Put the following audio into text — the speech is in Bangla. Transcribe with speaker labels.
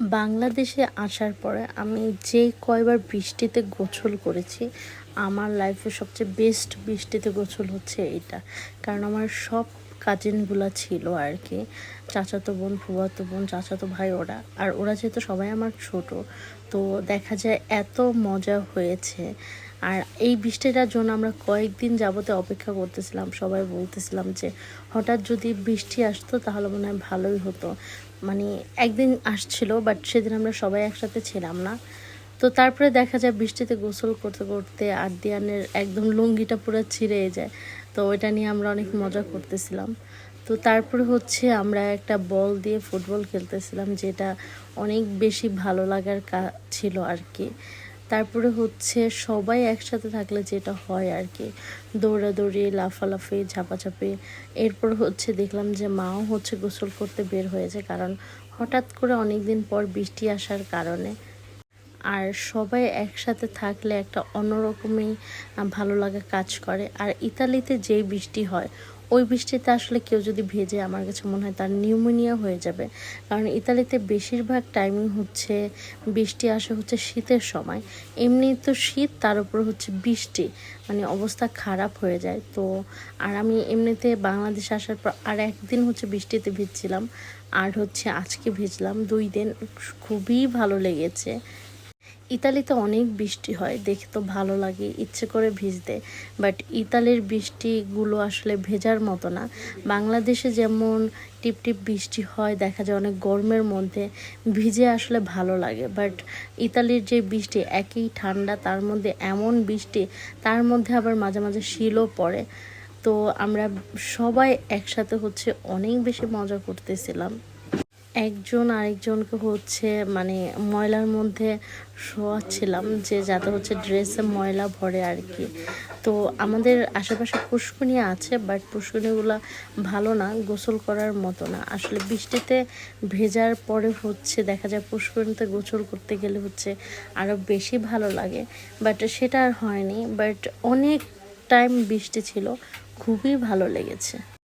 Speaker 1: বাংলাদেশে আসার পরে আমি যে কয়বার বৃষ্টিতে গোসল করেছি, আমার লাইফে সবচেয়ে বেস্ট বৃষ্টিতে গোসল হচ্ছে এইটা কারণ আমার সব কাজিনগুলা ছিল আর কি চাচাতো বোন ফুয়াতো বোন, চাচাতো ভাই ওরা। আর ওরা যেহেতু সবাই আমার ছোট, তো দেখা যায় এত মজা হয়েছে। আর এই বৃষ্টিটার জন্য আমরা কয়েকদিন যাবতে অপেক্ষা করতেছিলাম, সবাই বলতেছিলাম যে হঠাৎ যদি বৃষ্টি আসতো তাহলে মনে হয় ভালোই হতো। মানে একদিন আসছিল বাট সেদিন আমরা সবাই একসাথে ছিলাম না। তো তারপরে দেখা যায় বৃষ্টিতে গোসল করতে করতে আর্দিয়ানের একদম লুঙ্গিটা পুরো ছিঁড়ে যায়। তো ওইটা নিয়ে আমরা অনেক মজা করতেছিলাম। তো তারপরে হচ্ছে আমরা একটা বল দিয়ে ফুটবল খেলতেছিলাম, যেটা অনেক বেশি ভালো লাগার ছিল আর কি। তারপরে হচ্ছে সবাই একসাথে থাকলে যেটা হয় আর কি। দৌড়াদৌড়ি, লাফালাফি, ঝাপাঝাপি। এরপর হচ্ছে দেখলাম যে মাও হচ্ছে গোসল করতে বের হয়েছে কারণ হঠাৎ করে অনেক দিন পর বৃষ্টি আসার কারণে। আর সবাই একসাথে থাকলে একটা অন্যরকমই ভালো লাগা কাজ করে। আর ইতালিতে যেই বৃষ্টি হয় ওই বৃষ্টিতে আসলে কেউ যদি ভেজে, আমার কাছে মনে হয় তার নিউমোনিয়া হয়ে যাবে। কারণ ইতালিতে বেশিরভাগ টাইমিং হচ্ছে বৃষ্টি আসে হচ্ছে শীতের সময়। এমনি তো শীত, তার উপর হচ্ছে বৃষ্টি। মানে অবস্থা খারাপ হয়ে যায়। তো আর আমি এমনিতে বাংলাদেশে আসার পর আর একদিন হচ্ছে বৃষ্টিতে ভিজছিলাম। আর হচ্ছে আজকে ভিজলাম। দুই দিন, খুবই ভালো লেগেছে। ইতালিতে অনেক বৃষ্টি হয়, দেখে তো ভালো লাগে, ইচ্ছে করে ভিজতে। বাট ইতালির বৃষ্টিগুলো আসলে ভেজার মতো না। বাংলাদেশে যেমন টিপ টিপ বৃষ্টি হয়, দেখা যায় অনেক গরমের মধ্যে, ভিজে আসলে ভালো লাগে। বাট ইতালির যে বৃষ্টি, একই ঠান্ডা, তার মধ্যে এমন বৃষ্টি, তার মধ্যে আবার মাঝে মাঝে শিলও পড়ে। তো আমরা সবাই একসাথে হচ্ছে অনেক বেশি মজা করতেছিলাম। একজন আরেকজনকে হচ্ছে মানে ময়লার মধ্যে শোয়াচ্ছিলাম যে যাতে হচ্ছে ড্রেসে ময়লা ভরে আর কি। তো আমাদের আশেপাশে পুষ্কুনি আছে বাট পুষ্কুনিগুলো ভালো না, গোসল করার মতো না। আসলে বৃষ্টিতে ভেজার পরে হচ্ছে দেখা যায় পুষ্কুনিতে গোসল করতে গেলে হচ্ছে আরও বেশি ভালো লাগে। বাট সেটা আর হয়নি বাট অনেক টাইম বৃষ্টি ছিল, খুবই ভালো লেগেছে।